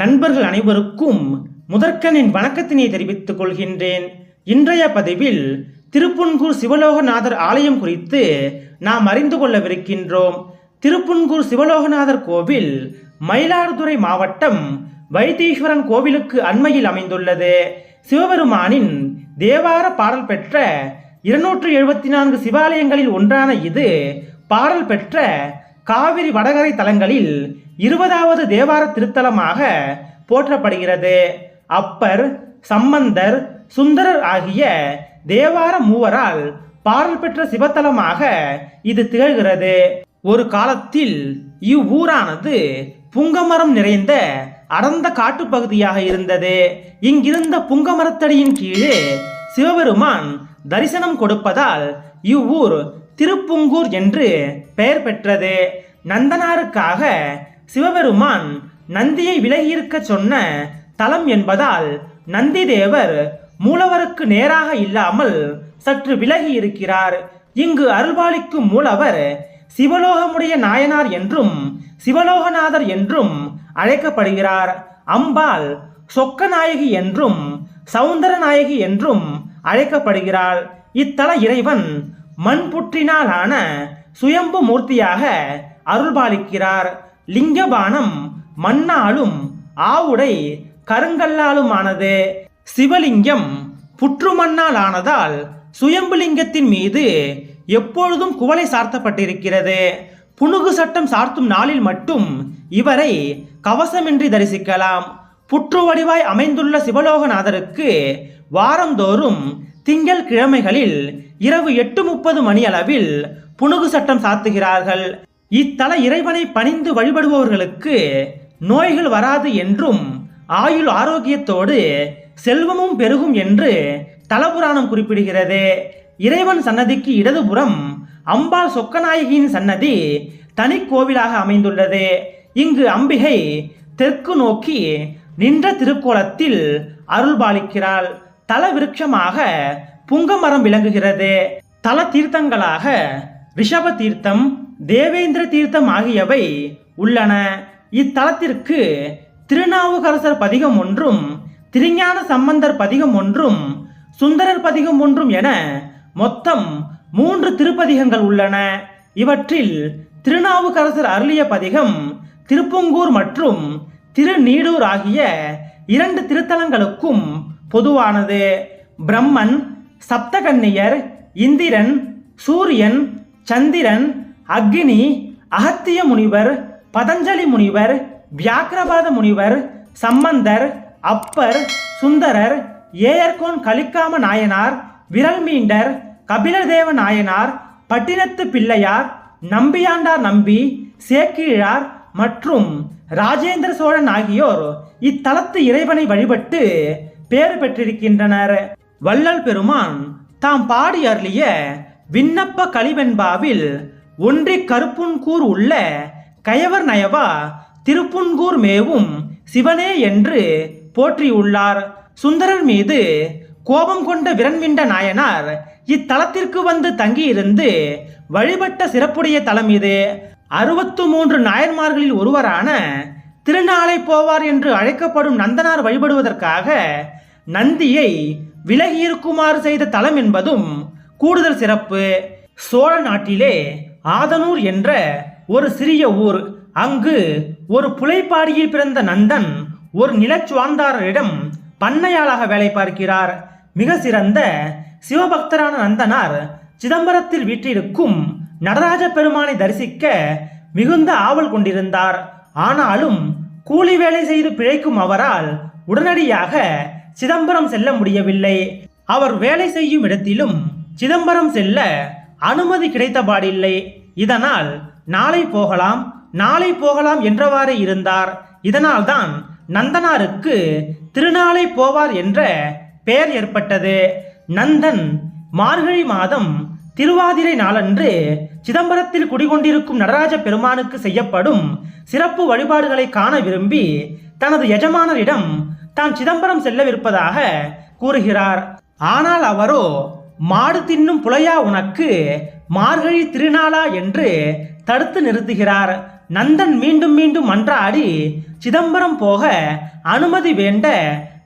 நண்பர்கள் அனைவருக்கும் முதற்கனின் வணக்கத்தினை தெரிவித்துக் கொள்கின்றேன். இன்றைய பதிவில் திருப்புன்கூர் சிவலோகநாதர் ஆலயம் குறித்து நாம் அறிந்து கொள்ளவிருக்கின்றோம். திருப்புன்கூர் சிவலோகநாதர் கோவில் மயிலாடுதுறை மாவட்டம் வைத்தீஸ்வரன் கோவிலுக்கு அண்மையில் அமைந்துள்ளது. சிவபெருமானின் தேவார பாடல் பெற்ற இருநூற்று எழுபத்தி நான்கு சிவாலயங்களில் ஒன்றான இது பாடல் பெற்ற காவிரி வடகரை தலங்களில் இருபதாவது தேவார திருத்தலமாக போற்றப்படுகிறது. அப்பர் சம்பந்தர் சுந்தரர் ஆகிய தேவார மூவரால் பாடல் பெற்ற சிவத்தலமாக இது திகழ்கிறது. ஒரு காலத்தில் இவ்வூரானது புங்கமரம் நிறைந்த அடர்ந்த காட்டுப்பகுதியாக இருந்தது. இங்கிருந்த புங்கமரத்தடியின் கீழே சிவபெருமான் தரிசனம் கொடுப்பதால் இவ்வூர் திருப்புங்கூர் என்று பெயர் பெற்றது. நந்தனாருக்காக சிவபெருமான் நந்தியை விலகியிருக்க சொன்ன தலம் என்பதால் நந்தி தேவர் மூலவருக்கு நேராக இல்லாமல் சற்று விலகி இருக்கிறார். இங்கு அருள்பாலிக்கும் மூலவர் சிவலோகமுடைய நாயனார் என்றும் சிவலோகநாதர் என்றும் அழைக்கப்படுகிறார். அம்பாள் சொக்கநாயகி என்றும் சௌந்தரநாயகி என்றும் அழைக்கப்படுகிறாள். இத்தல இறைவன் மண் புற்றினாலான சுயம்பு மூர்த்தியாக அருள்பாலிக்கிறார். லிங்கபானம் மண்ணாலும் ஆவுடை கருங்கல்லாலுமானது. சிவலிங்கம் புற்றுமண்ணால் ஆனதால் சுயம்புலிங்கத்தின் மீது எப்பொழுதும் குவளை சார்த்தப்பட்டிருக்கிறது. புனுகு சட்டம் சார்த்தும் நாளில் மட்டும் இவரை கவசமின்றி தரிசிக்கலாம். புற்று வடிவாய் அமைந்துள்ள சிவலோகநாதருக்கு வாரந்தோறும் திங்கள் கிழமைகளில் இரவு எட்டு முப்பது மணி அளவில் புனுகு சட்டம் சாத்துகிறார்கள். இத்தல இறைவனை பணிந்து வழிபடுபவர்களுக்கு நோய்கள் வராது என்றும் ஆயுள் ஆரோக்கியத்தோடு செல்வமும் பெருகும் என்று தலபுராணம் குறிப்பிடுகிறது. இறைவன் சன்னதிக்கு இடதுபுறம் அம்பாள் சொக்கநாயகியின் சன்னதி தனி கோவிலாக அமைந்துள்ளது. இங்கு அம்பிகை தெற்கு நோக்கி நின்ற திருக்கோலத்தில் அருள்பாலிக்கிறாள் தல விருட்சமாக புங்கமரம் விளங்குகிறது. தல தீர்த்தங்களாக ரிஷப தீர்த்தம் தேவேந்திர தீர்த்தம் ஆகியவை உள்ளன. இத்தலத்திற்கு திருநாவுக்கரசர் பதிகம் ஒன்றும் திருஞான சம்பந்தர் பதிகம் ஒன்றும் சுந்தரர் பதிகம் ஒன்றும் என மொத்தம் மூன்று திருப்பதிகங்கள் உள்ளன. இவற்றில் திருநாவுக்கரசர் அருளிய பதிகம் திருப்பொங்கூர் மற்றும் திருநீடூர் ஆகிய இரண்டு திருத்தலங்களுக்கும் பொதுவானது. பிரம்மன் சப்தகன்னியர் இந்திரன் சூரியன் சந்திரன் அக்னி அகத்திய முனிவர் பதஞ்சலி முனிவர் வியாக்கிரபாத முனிவர் சம்பந்தர் அப்பர் சுந்தரர் ஏயர்கோன் கலிக்காம நாயனார் விரல் மீண்டர் கபிலதேவ நாயனார் பட்டினத்து பிள்ளையார் நம்பியாண்டார் நம்பி சேக்கிழார் மற்றும் ராஜேந்திர சோழன் ஆகியோர் இத்தலத்து இறைவனை வழிபட்டு பேறு பெற்றிருக்கின்றனர். வள்ளல் பெருமான் தாம் பாடி அருளிய விண்ணப்ப கலிவெண்பாவில் ஒன்றி கருப்புன்கூர் உள்ள கயவர் நயவா திருப்புன்கூர் மேவும் சிவனே என்று போற்றியுள்ளார். சுந்தரர் மீது கோபம் கொண்ட விரண்விண்ட நாயனார் இத்தலத்திற்கு வந்து தங்கியிருந்து வழிபட்ட சிறப்புடைய தலம் இது. அறுபத்து மூன்று நாயன்மார்களில் ஒருவரான திருநாளை போவார் என்று அழைக்கப்படும் நந்தனார் வழிபடுவதற்காக நந்தியை விலகியிருக்குமாறு செய்த தலம் என்பதும் கூடுதல் சிறப்பு. சோழ நாட்டிலே ஆதனூர் என்ற ஒரு சிறிய ஊர். அங்கு ஒரு புலைப்பாடியில் பிறந்த நந்தன் ஒரு நிலச்சுவாந்தாரரிடம் பண்ணையாளாக வேலை பார்க்கிறார். மிக சிறந்த சிவபக்தரான நந்தனார் சிதம்பரத்தில் வீற்றிருக்கும் நடராஜ பெருமானை தரிசிக்க மிகுந்த ஆவல் கொண்டிருந்தார். ஆனாலும் கூலி வேலை செய்து பிழைக்கும் அவரால் உடனடியாக சிதம்பரம் செல்ல முடியவில்லை. அவர் வேலை செய்யும் இடத்திலும் சிதம்பரம் செல்ல அனுமதி கிடைத்தபாடில்லை. இதனால் நாளை போகலாம் நாளை போகலாம் என்றவாறே இருந்தார். இதனால்தான் நந்தனாருக்கு திருநாளை போவார் என்ற பெயர் ஏற்பட்டது. நந்தன் மார்கழி மாதம் திருவாதிரை நாளன்று சிதம்பரத்தில் குடிகொண்டிருக்கும் நடராஜ பெருமானுக்கு செய்யப்படும் சிறப்பு வழிபாடுகளை காண விரும்பி தனது எஜமானரிடம் தான் சிதம்பரம் செல்லவிருப்பதாக கூறுகிறார். ஆனால் அவரோ மாடு தின்னும் புலையா உனக்கு மார்கழி திருநாளா என்று தடுத்து நிறுத்துகிறார். நந்தன் மீண்டும் மீண்டும் மன்றாடி சிதம்பரம் போக அனுமதி வேண்ட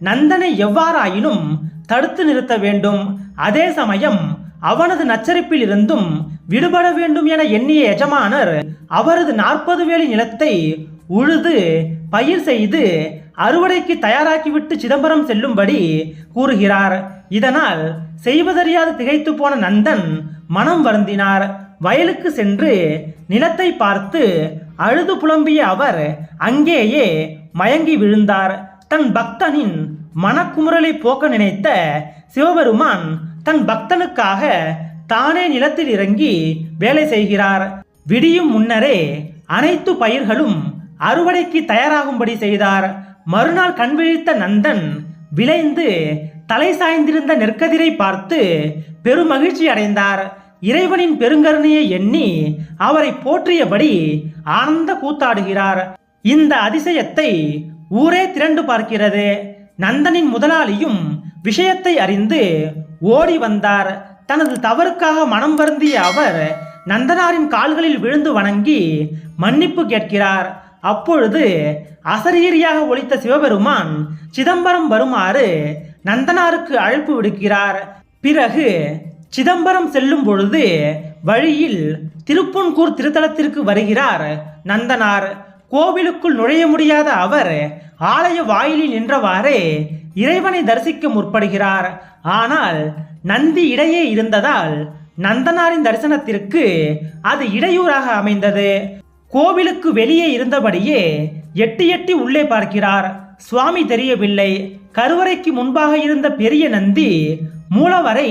நந்தனை எவ்வாறாயினும் தடுத்து நிறுத்த வேண்டும். அதே சமயம் அவனது நச்சரிப்பில் இருந்தும் விடுபட வேண்டும் என எண்ணிய எஜமானர் அவரது நாற்பது வேலி நிலத்தை உழுது பயிர் செய்து அறுவடைக்கு தயாராக்கிவிட்டு சிதம்பரம் செல்லும்படி கூறுகிறார். இதனால் செய்வதறியாது திகைத்து போன நந்தன் மனம் வருந்தினார். வயலுக்கு சென்று நிலத்தை பார்த்து அழுது புலம்பிய அவர் அங்கேயே மயங்கி விழுந்தார். தன் பக்தனின் மனக்குமுறலை போக்க நினைத்த சிவபெருமான் தன் பக்தனுக்காக தானே நிலத்தில் இறங்கி வேலை செய்கிறார். விடியும் முன்னரே அனைத்து பயிர்களும் அறுவடைக்கு தயாராகும்படி செய்தார். மறுநாள் கண்விழித்த நந்தன் விளைந்து தலை சாய்ந்திருந்த நெற்கதிரை பார்த்து பெருமகிழ்ச்சி அடைந்தார். இறைவனின் பெருங்கருணையை எண்ணி அவரை போற்றியபடி ஆனந்த கூத்தாடுகிறார். இந்த அதிசயத்தை ஊரே திரண்டு பார்க்கிறது. நந்தனின் முதலாளியும் விஷயத்தை அறிந்து ஓடி வந்தார். தனது தவறுக்காக மனம் வருந்திய அவர் நந்தனாரின் கால்களில் விழுந்து வணங்கி மன்னிப்பு கேட்கிறார். அப்பொழுது அசரீரியாக ஒழித்த சிவபெருமான் சிதம்பரம் வருமாறு நந்தனாருக்கு அழைப்பு விடுக்கிறார். பிறகு சிதம்பரம் செல்லும் பொழுது வழியில் திருப்பொன்கூர் திருத்தலத்திற்கு வருகிறார் நந்தனார். கோவிலுக்குள் நுழைய முடியாத அவர் ஆலய வாயிலில் நின்றவாறே இறைவனை தரிசிக்க முற்படுகிறார். ஆனால் நந்தி இடையே இருந்ததால் நந்தனாரின் தரிசனத்திற்கு அது இடையூறாக அமைந்தது. கோவிலுக்கு வெளியே இருந்தபடியே எட்டி எட்டி உள்ளே பார்க்கிறார். சுவாமி தெரியவில்லை. கருவறைக்கு முன்பாக இருந்த பெரிய நந்தி மூலவரை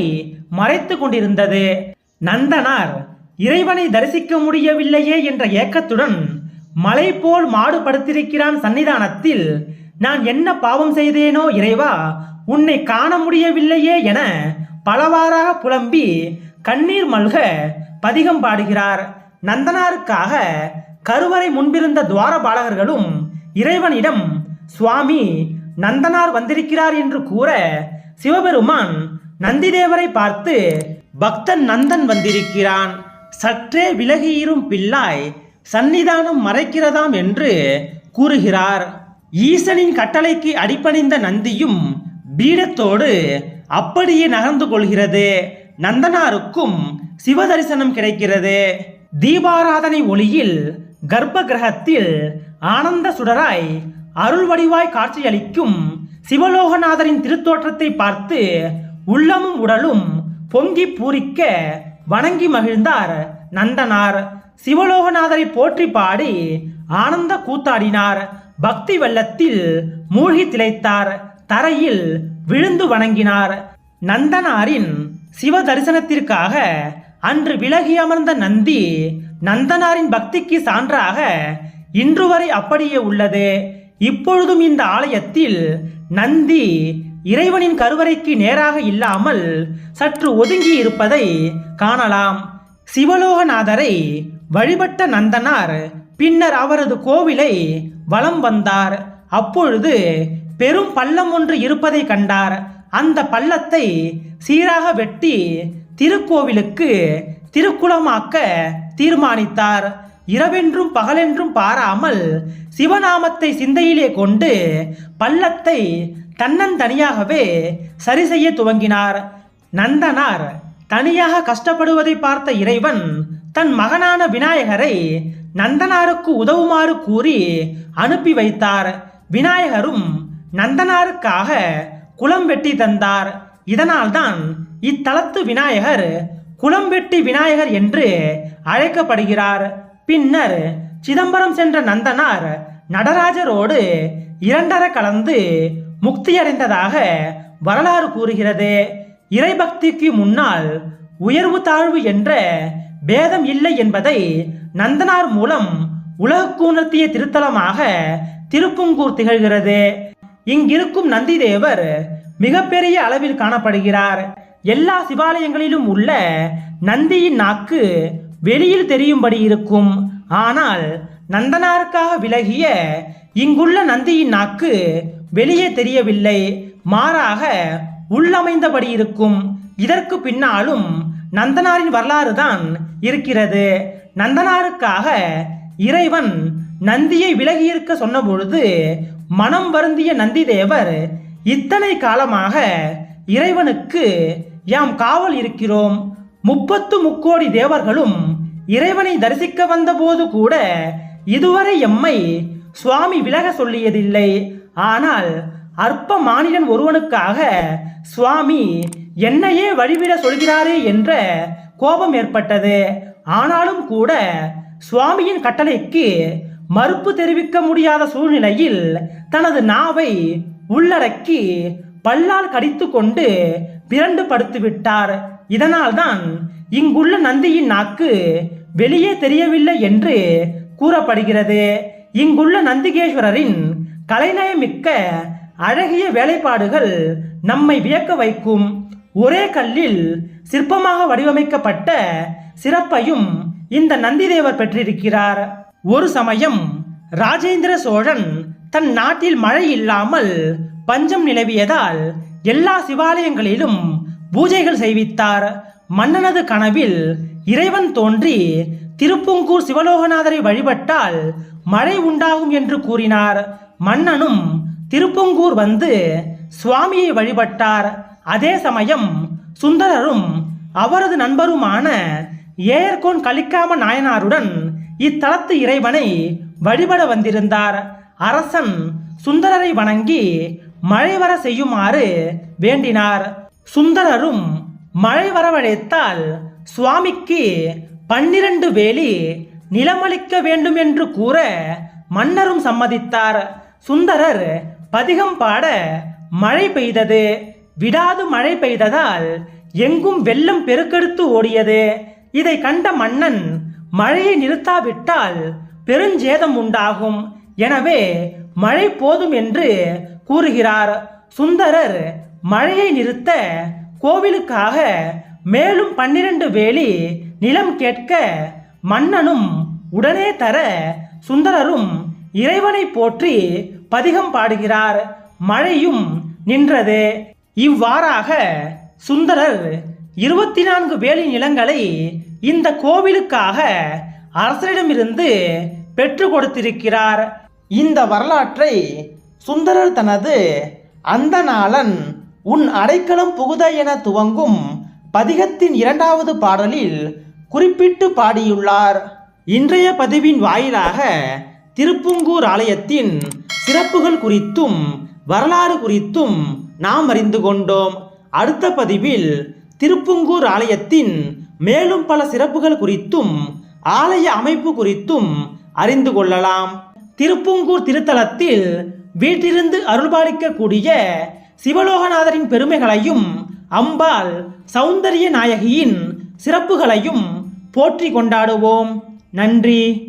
மறைத்து கொண்டிருந்தது நந்தனார் இறைவனை தரிசிக்க முடியவில்லையே என்ற ஏக்கத்துடன் மலை போல் மாடு படுத்திருக்கிறான் சன்னிதானத்தில் நான் என்ன பாவம் செய்தேனோ இறைவா உன்னை காண முடியவில்லையே என பலவாறாக புலம்பி கண்ணீர் மல்க பதிகம் பாடுகிறார். நந்தனாருக்காக கருவறை முன்பிருந்த துவாரபாலகர்களும் இறைவனிடம் சுவாமி நந்தனார் வந்திருக்கிறார் என்று கூற சிவபெருமான் நந்திதேவரை பார்த்து பக்தன் நந்தன் வந்திருக்கிறான். சற்றே விலகியிரும் பிள்ளாய் சந்நிதானம் மறைக்கிறதாம் என்று கூறுகிறார். ஈசனின் கட்டளைக்கு அடிப்பணிந்த நந்தியும் பீடத்தோடு அப்படியே நகர்ந்து கொள்கிறது. நந்தனாருக்கும் சிவதரிசனம் கிடைக்கிறது. தீபாராதனை ஒளியில் கர்ப்ப கிரகத்தில் ஆனந்த சுடராய் அருள் வடிவாய் காட்சியளிக்கும் சிவலோகநாதரின் திருத்தோற்றத்தை பார்த்து உள்ளமும் உடலும் பொங்கி பூரிக்க வணங்கி மகிழ்ந்தார் நந்தனார். சிவலோகநாதரை போற்றி பாடி ஆனந்த கூத்தாடினார். பக்தி வெள்ளத்தில் மூழ்கி திளைத்தார். தரையில் விழுந்து வணங்கினார். நந்தனாரின் சிவ தரிசனத்திற்காக அன்று விலகி அமர்ந்த நந்தி நந்தனாரின் பக்திக்கு சான்றாக இன்று வரை அப்படியே உள்ளது. இப்பொழுதும் இந்த ஆலயத்தில் நந்தி இறைவனின் கருவறைக்கு நேராக இல்லாமல் சற்று ஒதுங்கி இருப்பதை காணலாம். சிவலோகநாதரை வழிபட்ட நந்தனார் பின்னர் அவரது கோவிலை வலம் வந்தார். அப்பொழுது பெரும் பள்ளம் ஒன்று இருப்பதை கண்டார். அந்த பள்ளத்தை சீராக வெட்டி திருக்கோவிலுக்கு திருக்குளமாக்க தீர்மானித்தார். இரவென்றும் பகலென்றும் பாராமல் சிவநாமத்தை சிந்தையிலே கொண்டு பள்ளத்தை தன்னந்தனியாகவே சரி செய்ய துவங்கினார். நந்தனார் தனியாக கஷ்டப்படுவதை பார்த்த இறைவன் தன் மகனான விநாயகரை நந்தனாருக்கு உதவுமாறு கூறி அனுப்பி வைத்தார். விநாயகரும் நந்தனாருக்காக குளம் வெட்டி தந்தார். இதனால்தான் இத்தலத்து விநாயகர் குளம் வெட்டி விநாயகர் என்று அழைக்கப்படுகிறார். பின்னர் சிதம்பரம் சென்ற நந்தனார் நடராஜரோடு இரண்டர கலந்து முக்தியடைந்ததாக வரலாறு கூறுகிறது. இறைபக்திக்கு முன்னால் உயர்வு தாழ்வு என்ற பேதம் இல்லை என்பதை நந்தனார் மூலம் உலகுக்கு உணர்த்திய திருத்தலமாக திருப்புங்கூர் திகழ்கிறது. இங்கிருக்கும் நந்தி தேவர் மிகப்பெரிய அளவில் காணப்படுகிறார். எல்லா சிவாலயங்களிலும் உள்ள நந்தியின் நாக்கு வெளியில் தெரியும்படி இருக்கும். ஆனால் நந்தனாருக்காக விலகிய இங்குள்ள நந்தியின் நாக்கு வெளியே தெரியவில்லை. மாறாக உள்ளமைந்தபடி இருக்கும் இதற்கு பின்னாலும் நந்தனாரின் வரலாறு தான் இருக்கிறது. நந்தனாருக்காக இறைவன் நந்தியை விலகியிருக்க சொன்னபொழுது மனம் வருந்திய நந்தி தேவர் இத்தனை காலமாக இறைவனுக்கு யாம் காவல் இருக்கிறோம். முப்பத்து முக்கோடி தேவர்களும் இறைவனை தரிசிக்க வந்தபோது கூட இதுவரை எம்மை சுவாமி விலக சொல்லியதில்லை. ஆனால் அற்ப மானிடன் ஒருவனுக்காக சுவாமி என்னையே வழிவிட சொல்கிறாரே என்ற கோபம் ஏற்பட்டது. ஆனாலும் கூட சுவாமியின் கட்டளைக்கு மறுப்பு தெரிவிக்க முடியாத சூழ்நிலையில் தனது நாவை உள்ளடக்கி பல்லால் கடித்து கொண்டு பிறண்டு படுத்து விட்டார். இதனால்தான் இங்குள்ள நந்தியின் நாக்கு வெளியே தெரியவில்லை என்று கூறப்படுகிறது. இங்குள்ள நந்திகேஸ்வரரின் கலைநயமிக்க அழகிய வேலைப்பாடுகள் நம்மை வியக்க வைக்கும் ஒரே கல்லில் சிற்பமாக வடிவமைக்கப்பட்ட சிறப்பையும் இந்த நந்திதேவர் பெற்றிருக்கிறார். ஒரு சமயம் ராஜேந்திர சோழன் தன் நாட்டில் மழை இல்லாமல் பஞ்சம் நிலவியதால் எல்லா சிவாலயங்களிலும் பூஜைகள் செய்வித்தார். மன்னனது கனவில் இறைவன் தோன்றி திருப்புங்கூர் சிவலோகநாதரை வழிபட்டால் மழை உண்டாகும் என்று கூறினார். மன்னனும் திருப்பொங்கூர் வந்து சுவாமியை வழிபட்டார். அதே சமயம் சுந்தரரும் அவரது நண்பருமான ஏயர்கோன் கலிக்காம நாயனாருடன் இத்தலத்து இறைவனை வழிபட வந்திருந்தார். அரசன் சுந்தரரை வணங்கி மழை வர செய்யுமாறு வேண்டினார். சுந்தரரும் மழை வரவழைத்தால் சுவாமிக்கு பன்னிரண்டு வேலி நிலமளிக்க வேண்டும் என்று கூற மன்னரும் சம்மதித்தார். சுந்தரர் பதிகம் பாட மழை பெய்தது. விடாது மழை பெய்ததால் எங்கும் வெள்ளம் பெருக்கெடுத்து ஓடியது. இதை கண்ட மன்னன் மழையை நிறுத்தாவிட்டால் பெருஞ்சேதம் உண்டாகும். எனவே மழை போதும் என்று கூறுகிறார். சுந்தரர் மழையை நிறுத்த கோவிலுக்காக மேலும் பன்னிரண்டு வேலி நிலம் கேட்க மன்னனும் உடனே தர சுந்தரரும் இறைவனை போற்றி பதிகம் பாடுகிறார். மழையும் நின்றது. இவ்வாறாக சுந்தரர் இருபத்தி நான்கு வேலி நிலங்களை இந்த கோவிலுக்காக அரசரிடமிருந்து பெற்று கொடுத்திருக்கிறார். இந்த வரலாற்றை சுந்தரர் தனது அந்த நாளன் உன் அடைக்கலம் புகுத என துவங்கும் பதிகத்தின் இரண்டாவது பாடலில் குறிப்பிட்டு பாடியுள்ளார். இன்றைய பதிவின் வாயிலாக திருப்புங்கூர் ஆலயத்தின் சிறப்புகள் குறித்தும் வரலாறு குறித்தும் நாம் அறிந்து கொண்டோம். அடுத்த பதிவில் திருப்புங்கூர் ஆலயத்தின் மேலும் பல சிறப்புகள் குறித்தும் ஆலய அமைப்பு குறித்தும் அறிந்து கொள்ளலாம். திருப்புங்கூர் திருத்தலத்தில் வீட்டிலிருந்து அருள்பாலிக்கக்கூடிய சிவலோகநாதரின் பெருமைகளையும் அம்பாள் சௌந்தரிய நாயகியின் சிறப்புகளையும் போற்றி கொண்டாடுவோம். நன்றி.